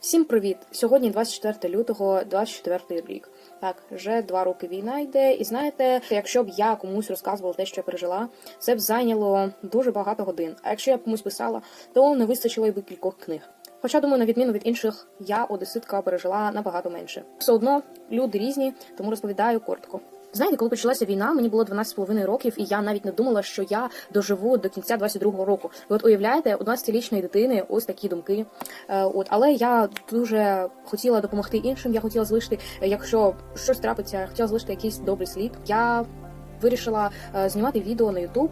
Всім привіт! Сьогодні 24 лютого, 24 рік. Так, вже два роки війна йде, і знаєте, якщо б я комусь розказувала те, що я пережила, це б зайняло дуже багато годин. А якщо я б комусь писала, то не вистачило би кількох книг. Хоча, думаю, на відміну від інших, я одеситка пережила набагато менше. Все одно люди різні, тому розповідаю коротко. Знаєте, коли почалася війна, мені було 12,5 років, і я навіть не думала, що я доживу до кінця 22-го року. Ви от уявляєте, у 12-річної дитини ось такі думки. Е, от, але я дуже хотіла допомогти іншим. Я хотіла залишити, якщо щось трапиться, я хотіла залишити якийсь добрий слід. Я вирішила е, знімати відео на YouTube,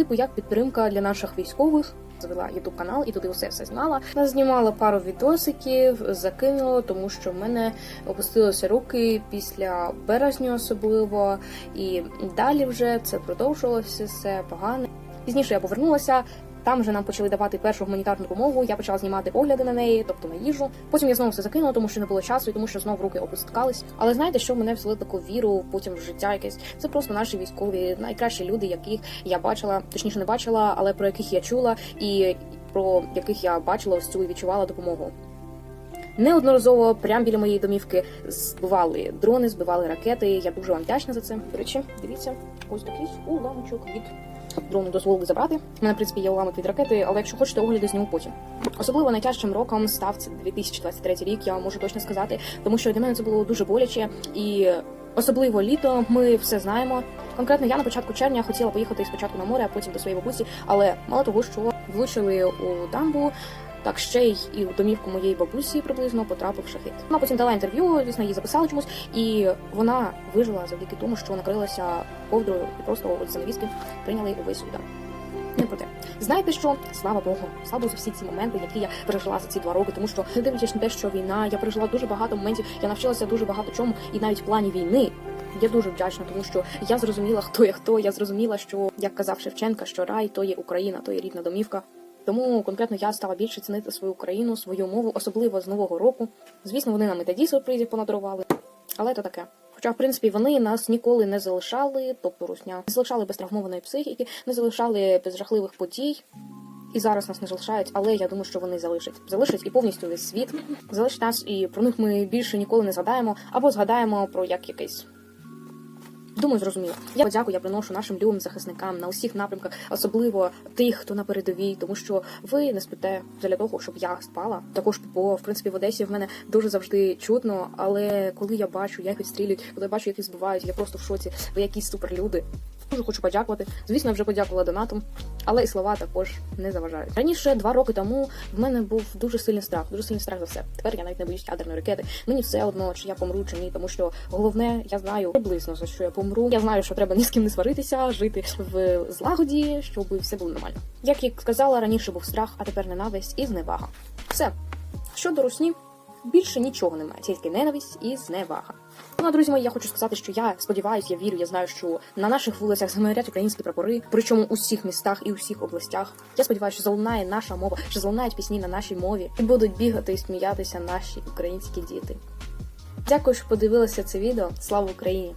типу як підтримка для наших військових. Завела ютуб канал і туди усе все знала. Знімала пару відосиків, закинула, тому що в мене опустилися руки після березня, особливо, і далі вже це продовжувалося все погано. Пізніше я повернулася. Там вже нам почали давати першу гуманітарну допомогу. Я почала знімати огляди на неї, тобто на їжу. Потім я знову все закинула, тому що не було часу, і тому що знову руки опускались. Але знаєте, що мене взяли таку віру потім в життя якесь? Це просто наші військові, найкращі люди, яких я бачила, точніше не бачила, але про яких я чула, і про яких я бачила ось цю і відчувала допомогу. Неодноразово прямо біля моєї домівки збивали дрони, збивали ракети. Я дуже вам вдячна за це. До речі, дивіться, ось такий уламочок від дрону дозволили забрати. У мене, в принципі, є уламок від ракети, але якщо хочете, огляди зніму потім. Особливо найтяжчим роком став це 2023 рік, я можу точно сказати, тому що для мене це було дуже боляче і. Особливо літо, ми все знаємо. Конкретно я на початку червня хотіла поїхати спочатку на море, а потім до своєї бабусі, але мало того, що влучили у дамбу, так ще й і в домівку моєї бабусі приблизно потрапив шахет. Вона потім дала інтерв'ю, звісно, її записали чомусь, і вона вижила завдяки тому, що накрилася ковдрою і просто от занавіски прийняли увесь удар. Не про те. Знаєте що? Слава Богу, слава за всі ці моменти, які я пережила за ці два роки, тому що не дивлячись на те, що війна, я пережила дуже багато моментів, я навчилася дуже багато чому, і навіть в плані війни. Я дуже вдячна, тому що я зрозуміла, хто є хто. Я зрозуміла, що як казав Шевченка, що рай то є Україна, то є рідна домівка. Тому конкретно я стала більше цінити свою країну, свою мову, особливо з нового року. Звісно, вони нам і тоді сюрпризів понадарували, але то таке. Хоча, в принципі, вони нас ніколи не залишали, тобто русня, не залишали без травмованої психіки, не залишали без жахливих подій. І зараз нас не залишають, але я думаю, що вони залишать. Залишать і повністю весь світ. Залишать нас, і про них ми більше ніколи не згадаємо, або згадаємо про як якийсь. Думаю, зрозуміло. Я подяку я приношу нашим любим захисникам на усіх напрямках, особливо тих, хто на передовій, тому що ви не спите для того, щоб я спала. Також бо в принципі в Одесі в мене дуже завжди чутно. Але коли я бачу, як відстрілюють, коли я бачу, як їх збивають, я просто в шоці. Ви якісь суперлюди. Дуже хочу подякувати. Звісно, вже подякувала донатом, але і слова також не заважають. Раніше, два роки тому, в мене був дуже сильний страх, дуже сильний страх за все. Тепер я навіть не боюсь ядерної ракети. Мені все одно, чи я помру, чи ні, тому що головне, я знаю приблизно за що я помру. Я знаю, що треба ні з ким не сваритися, жити в злагоді, щоб все було нормально. Як і сказала, раніше був страх, а тепер ненависть і зневага. Все щодо русні. Більше нічого немає, тільки ненависть і зневага. Ну а друзі мої, я хочу сказати, що я сподіваюся, я вірю, я знаю, що на наших вулицях замерять українські прапори, причому у всіх містах і у всіх областях. Я сподіваюся, що залунає наша мова, що залунають пісні на нашій мові, і будуть бігати і сміятися наші українські діти. Дякую, що подивилися це відео. Слава Україні!